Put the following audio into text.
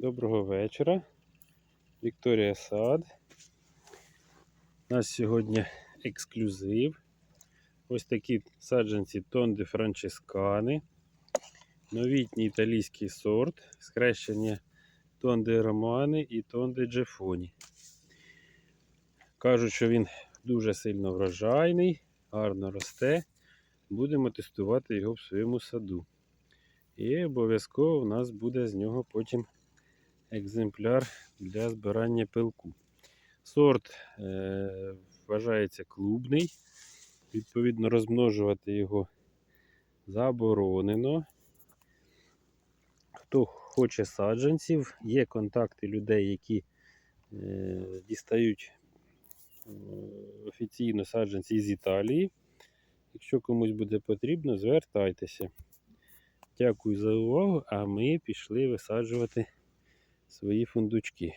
Доброго вечора. Вікторія Сад. У нас сьогодні ексклюзив. Ось такі саджанці Тонде Франческани. Новітній італійський сорт. Схрещення Тонде Романи і Тонде Джефоні. Кажуть, що він дуже сильно врожайний, гарно росте. Будемо тестувати його в своєму саду. І обов'язково в нас буде з нього потім екземпляр для збирання пилку. Сорт е, вважається клубний. Відповідно, розмножувати його заборонено. Хто хоче саджанців, є контакти людей, які е, дістають е, офіційно саджанці з Італії. Якщо комусь буде потрібно, звертайтеся. Дякую за увагу, а ми пішли висаджувати свої фундучки.